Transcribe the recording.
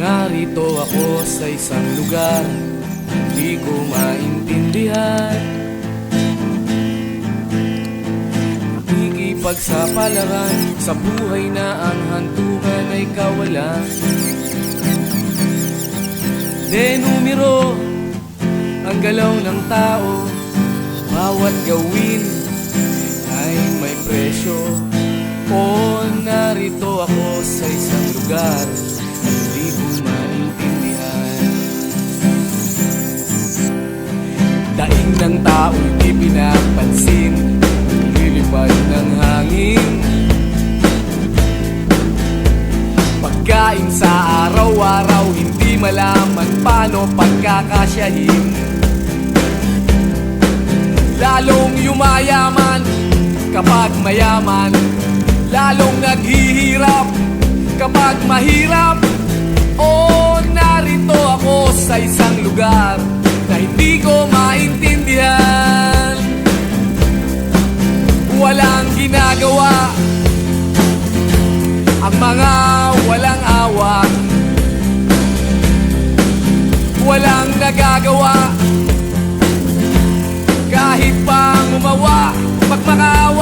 Narito ako sa isang lugar Hindi ko maintindihan. Nakikipagsapalaran Sa buhay na ang hantungan ay kawalan. Denumero Ang galaw ng tao Bawat gawin Ay may presyo. O narito ako sa isang lugar ng tao'y di pinapansin. Lilipad ng hangin. Pagkain sa araw-araw Hindi malaman paano pagkakasyahin. Lalong yumayaman kapag mayaman. Lalong naghihirap kapag mahirap. O narito ako sa isang lugar Na hindi ko maintindihan ginagawa. Ang mga walang awang Walang nagagawa. Kahit pang umawa Pag makaawa